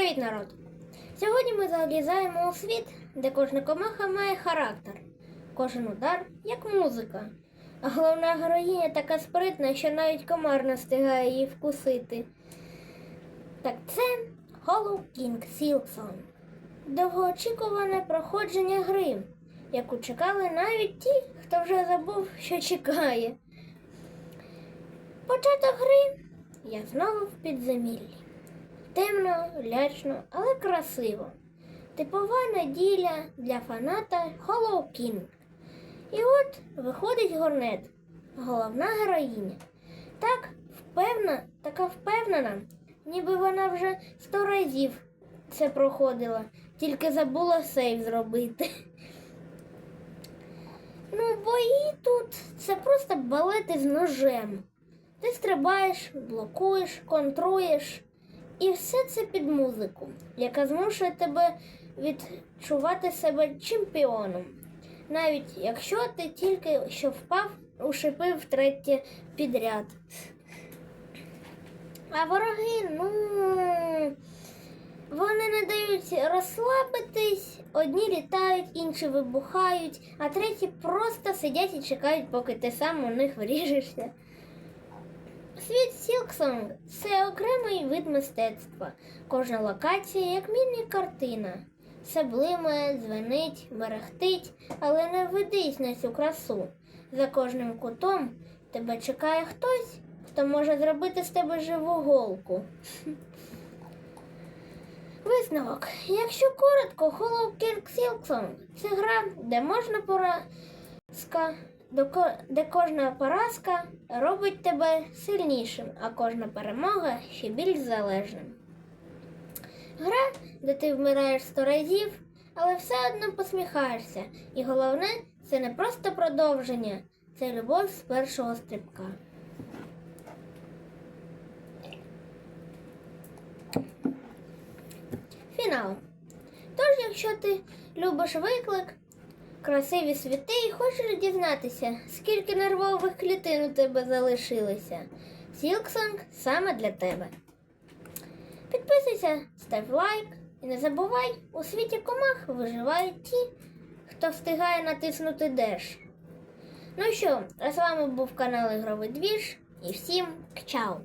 Привіт, народ! Сьогодні ми залізаємо у світ, де кожна комаха має характер, кожен удар як музика. А головна героїня така спритна, що навіть комар не встигає її вкусити. Так це Hollow King Silksong. Довгоочікуване проходження гри, яку чекали навіть ті, хто вже забув, що чекає. Початок гри я знову в підземіллі. Темно, лячно, але красиво. Типова неділя для фаната Hollow King. І от виходить горнет, головна героїня. Так впевнена, така впевнена, ніби вона вже сто разів це проходила, тільки забула сейв зробити. Ну, бої тут це просто балети з ножем. Ти стрибаєш, блокуєш, контруєш. І все це під музику, яка змушує тебе відчувати себе чемпіоном. Навіть якщо ти тільки що впав у шипи втретє підряд. А вороги, ну, вони не дають розслабитись, одні літають, інші вибухають, а треті просто сидять і чекають, поки ти сам у них вріжешся. Світ Сілксонг це окремий вид мистецтва. Кожна локація як міні-картина. Все блимає, дзвенить, мерехтить, але не ведись на цю красу. За кожним кутом тебе чекає хтось, хто може зробити з тебе живу голку. Висновок. Якщо коротко, Hollow King Silksong – це гра, де можна поразка ко- де кожна поразка робить тебе сильнішим, а кожна перемога ще більш залежним. Гра, де ти вмираєш сто разів, але все одно посміхаєшся. І головне, це не просто продовження, це любов з першого стрибка. Фінал. Тож, якщо ти любиш виклик, красиві світи і хочеш дізнатися, скільки нервових клітин у тебе залишилося. Сілксонг саме для тебе. Підписуйся, став лайк і не забувай, у світі комах виживають ті, хто встигає натиснути Деш. Ну що, а з вами був канал Ігровий Двіж і всім чао!